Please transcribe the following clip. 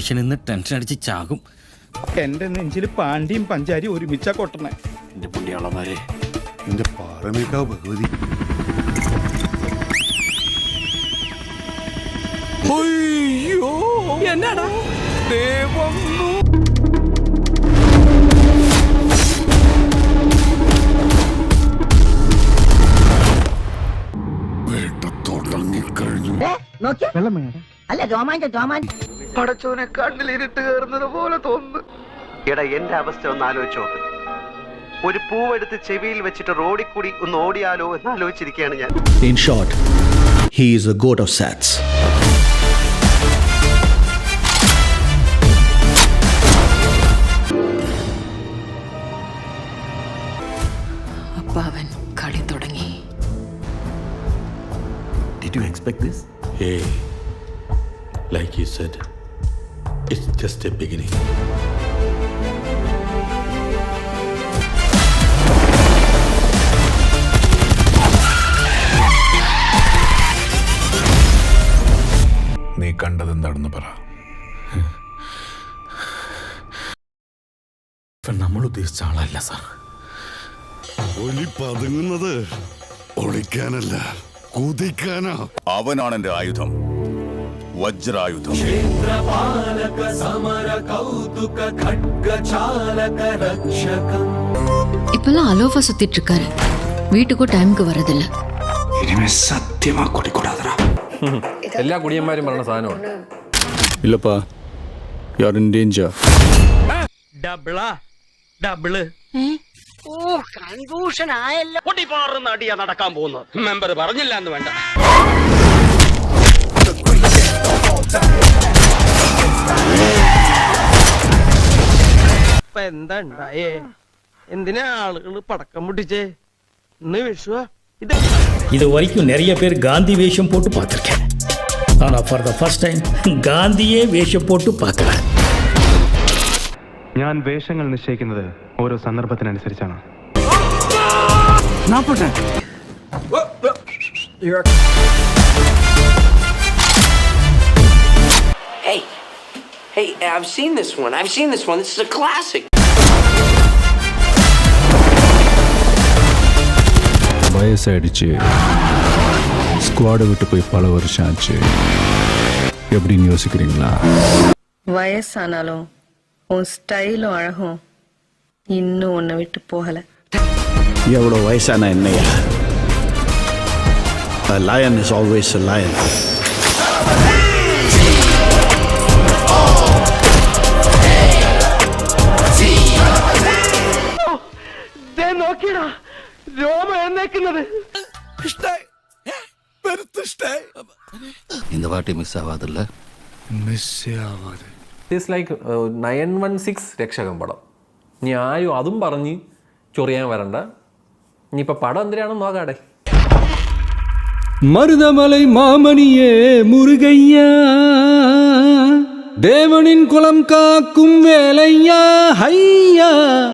മനുഷ്യൻ ഇന്ന് ടെൻഷൻ അടിച്ച് ചാകും. എന്റെ നെഞ്ചിൽ പാണ്ടിയും പഞ്ചാരി ഒരുമിച്ചാ കൊട്ടണേ. എന്റെ പുണ്യാളമാരെ എന്റെ പാറമേക്കാവ് ഭഗവതി. വേട്ട തുടങ്ങിക്കഴിഞ്ഞു അല്ല രോമാഞ്ചം രോമാഞ്ചം. എടാ എന്റെ അവസ്ഥ ഒന്ന് ആലോചിച്ചോ ഒരു പൂവെടുത്ത് ചെവിയിൽ വെച്ചിട്ട് റോഡിൽ കൂടി ഒന്ന് ഓടിയാലോ എന്ന് ആലോചിച്ചിരിക്കുകയാണ് ഞാൻ. In short he is a god of sorts അപ്പാവൻ കളി തുടങ്ങി. Did you expect this? Hey, like you said, it's just a beginning. നീ കണ്ടതെന്താണെന്ന് പറ. ഇവൻ നമ്മൾ ഉദ്ദേശിച്ച ആളല്ല സാർ. ഒലി പതുങ്ങുന്നത് ഒളിക്കാനല്ല കുതിക്കാനാ. അവനാണ് എന്റെ ആയുധം. വജ്രായുധം இப்பெல்லாம் அலோஃபா சுத்திட்டு இருக்காரு வீட்டுக்கும் டைமுக்கு வரதில்ல എല്ലാ കുടിയന്മാരും പറഞ്ഞ സാധനമാണ് ഇല്ലപ്പാ യു ആർ ഇൻ ഡേഞ്ചർ ഡബിളാ ഡബിള് പൊട്ടിപ്പാറുന്ന അടിയാ നടക്കാൻ പോകുന്നത് മെമ്പർ പറഞ്ഞില്ല എന്ന് വേണ്ട ഇപ്പൊ എന്താ ഉണ്ടായേ എന്തിനാ ആളുകൾ പടക്കം പൊട്ടിച്ചേ ഇന്ന് വിഷുവാ ഇത് இது வரைக்கும் நிறைய பேர் காந்தி வேஷம் போட்டு பார்த்துருக்கேன் ஆனால் ஃபார் த ஃபர்ஸ்ட் டைம் காந்தியே வேஷம் போட்டு பார்க்குறேன் ഞാൻ വേഷങ്ങൾ നിശ്ചയിക്കുന്നത് ഓരോ സന്ദർഭത്തിനനുസരിച്ചാണ് Hey, hey, I've seen this one. I've seen this one. This is a classic. வயசாயிடுச்சு ஸ்குவாடை விட்டு போய் பல வருஷம் ஆச்சு எப்படின்னு யோசிக்கிறீங்களா வயசானாலும் உன் ஸ்டைலும் அழகும் இன்னும் உன்னை விட்டு போகல எவ்வளோ வயசான என்னையா A lion is always a lion. എന്നേക്കുന്നത് இந்த வாட்டி மிஸ் ஆகாதுல்ல மிஸ்ஸே ஆகாது it's like nine one six രക്ഷകൻ പടം ഇനി ആരും അതും പറഞ്ഞ് ചൊറിയാൻ വരണ്ട ഇനിയിപ്പോൾ പടം എന്തിനാണെന്ന് നോക്കാടെ மருதமலை மாமணியே முருகையா தேவனின் குலம் காக்கும் வேலையா ஹையா